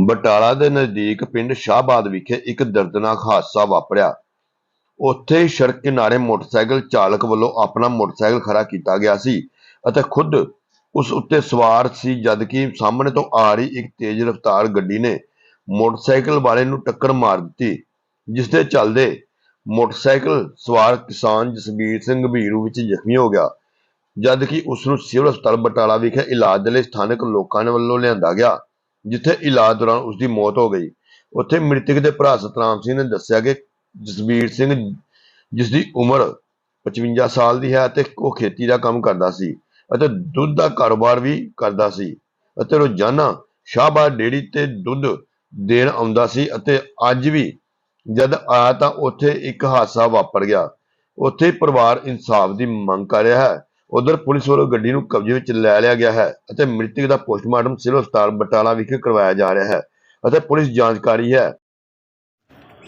ਬਟਾਲਾ ਦੇ ਨਜ਼ਦੀਕ ਪਿੰਡ ਸ਼ਾਹਬਾਦ ਵਿਖੇ ਇੱਕ ਦਰਦਨਾਕ ਹਾਦਸਾ ਵਾਪਰਿਆ। ਉੱਥੇ ਸੜਕ ਕਿਨਾਰੇ ਮੋਟਰਸਾਈਕਲ ਚਾਲਕ ਵੱਲੋਂ ਆਪਣਾ ਮੋਟਰਸਾਈਕਲ ਖੜਾ ਕੀਤਾ ਗਿਆ ਸੀ ਅਤੇ ਖੁਦ ਉਸ ਉੱਤੇ ਸਵਾਰ ਸੀ, ਜਦਕਿ ਸਾਹਮਣੇ ਤੋਂ ਆ ਰਹੀ ਇੱਕ ਤੇਜ਼ ਰਫ਼ਤਾਰ ਗੱਡੀ ਨੇ ਮੋਟਰਸਾਈਕਲ ਵਾਲੇ ਨੂੰ ਟੱਕਰ ਮਾਰ ਦਿੱਤੀ, ਜਿਸ ਦੇ ਚੱਲਦੇ ਮੋਟਰਸਾਈਕਲ ਸਵਾਰ ਕਿਸਾਨ ਜਸਬੀਰ ਸਿੰਘ ਗੰਭੀਰ ਵਿੱਚ ਜ਼ਖਮੀ ਹੋ ਗਿਆ, ਜਦਕਿ ਉਸ ਨੂੰ ਸਿਵਲ ਹਸਪਤਾਲ ਬਟਾਲਾ ਵਿਖੇ ਇਲਾਜ ਦੇ ਲਈ ਸਥਾਨਕ ਲੋਕਾਂ ਨੇ ਵੱਲੋਂ ਲਿਆਂਦਾ ਗਿਆ। ਜਿੱਥੇ ਇਲਾਜ ਦੌਰਾਨ ਉਸ ਦੀ ਮੌਤ ਹੋ ਗਈ। ਉੱਥੇ ਮ੍ਰਿਤਕ ਦੇ ਭਰਾ ਸਤਨਾਮ ਸਿੰਘ ਨੇ ਦੱਸਿਆ ਕਿ ਜਸਬੀਰ ਸਿੰਘ ਜਿਸ ਦੀ ਉਮਰ 55 ਸਾਲ ਦੀ ਹੈ ਅਤੇ ਉਹ ਖੇਤੀ ਦਾ ਕੰਮ ਕਰਦਾ ਸੀ ਅਤੇ ਦੁੱਧ ਦਾ ਕਾਰੋਬਾਰ ਵੀ ਕਰਦਾ ਸੀ ਅਤੇ ਰੋਜ਼ਾਨਾ ਸ਼ਾਹਬਾਦ ਡੇਰੀ ਤੇ ਦੁੱਧ ਦੇਣ ਆਉਂਦਾ ਸੀ ਅਤੇ ਅੱਜ ਵੀ ਜਦ ਆਇਆ ਤਾਂ ਉੱਥੇ ਇੱਕ ਹਾਦਸਾ ਵਾਪਰ ਗਿਆ। ਉੱਥੇ ਪਰਿਵਾਰ ਇਨਸਾਫ ਦੀ ਮੰਗ ਕਰ ਰਿਹਾ ਹੈ। ਉਧਰ ਪੁਲਿਸ ਵੱਲੋਂ ਗੱਡੀ ਨੂੰ ਕਬਜ਼ੇ ਵਿੱਚ ਲੈ ਲਿਆ ਗਿਆ ਹੈ ਅਤੇ ਮ੍ਰਿਤਕ ਦਾ ਪੋਸਟਮਾਰਟਮ ਸਿਵਲ ਹਸਪਤਾਲ ਬਟਾਲਾ ਵਿਖੇ ਕਰਵਾਇਆ ਜਾ ਰਿਹਾ ਹੈ ਅਤੇ ਪੁਲਿਸ ਜਾਂਚ ਕਰ ਰਹੀ ਹੈ।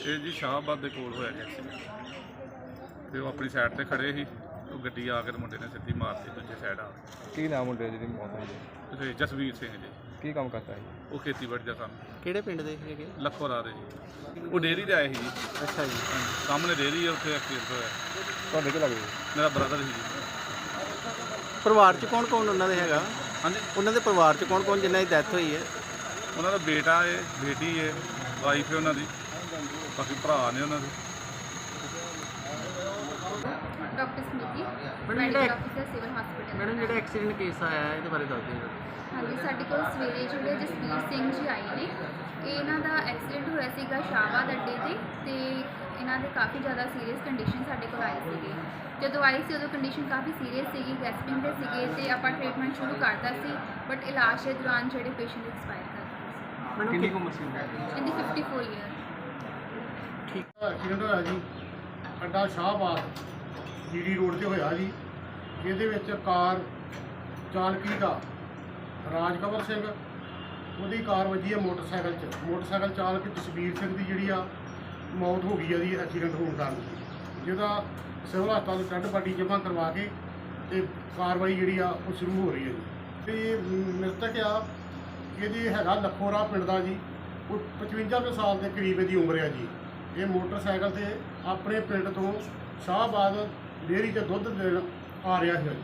ਇਹ ਜੀ ਸ਼ਾਹਬਾਦ ਦੇ ਕੋਲ ਹੋਇਆ ਜੀ ਐਕਸੀਡੈਂਟ ਤੇ ਉਹ ਆਪਣੀ ਸਾਈਡ ਤੇ ਖੜੇ ਸੀ। ਉਹ ਗੱਡੀ ਆ ਕੇ ਤੇ ਮੁੰਡੇ ਨੇ ਸਿੱਧੀ ਮਾਰਤੀ ਦੂਜੇ ਸਾਈਡ ਆ ਕੀ। ਨਾਮ ਮੁੰਡੇ ਦੀ ਮੌਤ ਹੋਈ? ਹੈ? ਤੇ ਜਸਵੀਰ ਸਿੰਘ ਜੀ। ਕੀ ਕੰਮ ਕਰਦਾ ਹੈ ਉਹ ਖੇਤੀਬਾੜੀ ਦਾ ਕੰਮ। ਕਿਹੜੇ ਪਿੰਡ ਦੇ ਹੈਗੇ? ਲੱਖੋ ਰਾ ਦੇ ਜੀ। ਉਹ ਡੇਅਰੀ ਤੇ ਆਏ ਸੀ ਜੀ। ਅੱਛਾ ਜੀ। ਸਾਹਮਣੇ ਡੇਅਰੀ ਹੈ ਉੱਥੇ ਐਕਸੀਡੈਂਟ ਹੋਇਆ। ਤੁਹਾਡੇ ਕੀ ਲੱਗਦਾ? ਮੇਰਾ ਬ੍ਰਦਰ ਸੀ ਜੀ। ਪਰਿਵਾਰ ਚ ਕੌਣ ਕੌਣ ਉਹਨਾਂ ਦੇ ਹੈਗਾ? ਹਾਂਜੀ। ਉਹਨਾਂ ਦੇ ਪਰਿਵਾਰ ਚ ਕੌਣ ਕੌਣ ਜਿਨ੍ਹਾਂ ਦੀ ਡੈਥ ਹੋਈ ਹੈ? ਉਹਨਾਂ ਦਾ ਬੇਟਾ ਹੈ ਬੇਟੀ ਹੈ ਵਾਈਫ ਹੈ ਉਹਨਾਂ ਦੀ। ਬਾਕੀ ਭਰਾ ਨੇ ਉਹਨਾਂ ਦੇ। ਡਾਕਟਰ ਸਮਿਤੀ ਮੈਡਮ, ਮੈਡੀਕਲ ਜਿਹੜਾ- ਅਫਸਰ ਸਿਵਲ ਹਸਪੀਟਲ ਮੈਡਮ ਜਿਹੜਾ ਐਕਸੀਡੈਂਟ ਕੇਸ ਆਇਆ ਹੈ, ਇਹਦੇ ਬਾਰੇ ਦੱਸ ਦਿਓ। ਹਾਂਜੀ ਸਾਡੇ ਕੋਲ ਸਵੇਰੇ ਜਿਹੜੇ ਜਸਵੀਰ ਸਿੰਘ ਜੀ ਆਏ ਨੇ ਇਹ ਇਹਨਾਂ ਦਾ ਐਕਸੀਡੈਂਟ ਹੋਇਆ ਸੀਗਾ ਸ਼ਾਹਬਾਦ ਅੱਡੇ ਤੇ। ਕਾਫੀ ਜ਼ਿਆਦਾ ਸੀਰੀਅਸ ਕੰਡੀਸ਼ਨ ਸਾਡੇ ਕੋਲ ਆਏ ਸੀਗੇ। ਜਦੋਂ ਆਏ ਸੀ ਉਦੋਂ ਕੰਡੀਸ਼ਨ ਕਾਫੀ ਸੀਰੀਅਸ ਸੀਗੀ ਗੈਸਪਿੰਗ ਦੇ ਸੀਗੇ ਤੇ ਆਪਾਂ ਟ੍ਰੀਟਮੈਂਟ ਸ਼ੁਰੂ ਕਰਤਾ ਸੀ ਬਟ ਇਲਾਜ ਦੇ ਦੌਰਾਨ ਜਿਹੜੇ ਪੇਸ਼ੈਂਟ ਐਕਸਪਾਇਰ ਕਰ ਗਏ ਕਿੰਨੀ ਉਮਰ ਸੀ ਸੀ ਇਹਦੀ 54 ਇਅਰ ਐਕਸੀਡੈਂਟ ਹੋਇਆ ਜੀ? ਅੱਡਾ ਸ਼ਾਹਬਾਦ ਜੀਡੀ ਰੋਡ ਤੇ ਹੋਇਆ ਜੀ। ਇਹਦੇ ਵਿੱਚ ਕਾਰ ਚਾਲਕੀ ਦਾ ਰਾਜਕਵਰ ਸਿੰਘ ਉਹਦੀ ਕਾਰ ਵੱਜੀ ਹੈ ਮੋਟਰਸਾਈਕਲ 'ਚ। ਮੋਟਰਸਾਈਕਲ ਚਾਲਕ ਜਸਬੀਰ ਸਿੰਘ ਦੀ ਜਿਹੜੀ ਆ ਮੌਤ ਹੋ ਗਈ ਆ ਜੀ ਐਕਸੀਡੈਂਟ ਹੋਣ ਕਾਰਨ। ਜਿਹਦਾ ਸਿਵਲ ਹਸਪਤਾਲ ਟੱਡ ਪਾਟੀ ਜਮ੍ਹਾਂ ਕਰਵਾ ਕੇ ਤੇ ਕਾਰਵਾਈ ਜਿਹੜੀ ਆ, ਉਹ ਸ਼ੁਰੂ ਹੋ ਰਹੀ ਹੈ ਜੀ। ਤੇ ਇਹ ਮ੍ਰਿਤਕ ਆ, ਇਹਦੀ ਹੈਗਾ ਲਖੋਰਾ ਪਿੰਡ ਦਾ ਜੀ। ਉਹ 55 ਕੁ ਸਾਲ ਦੇ ਕਰੀਬ ਇਹਦੀ ਉਮਰ ਆ ਜੀ। ਇਹ ਮੋਟਰਸਾਈਕਲ ਤੇ ਆਪਣੇ ਪਿੰਡ ਤੋਂ ਸ਼ਾਹਬਾਦ ਡੇਅਰੀ 'ਤੇ ਦੁੱਧ ਦੇਣ ਆ ਰਿਹਾ ਸੀ ਜੀ।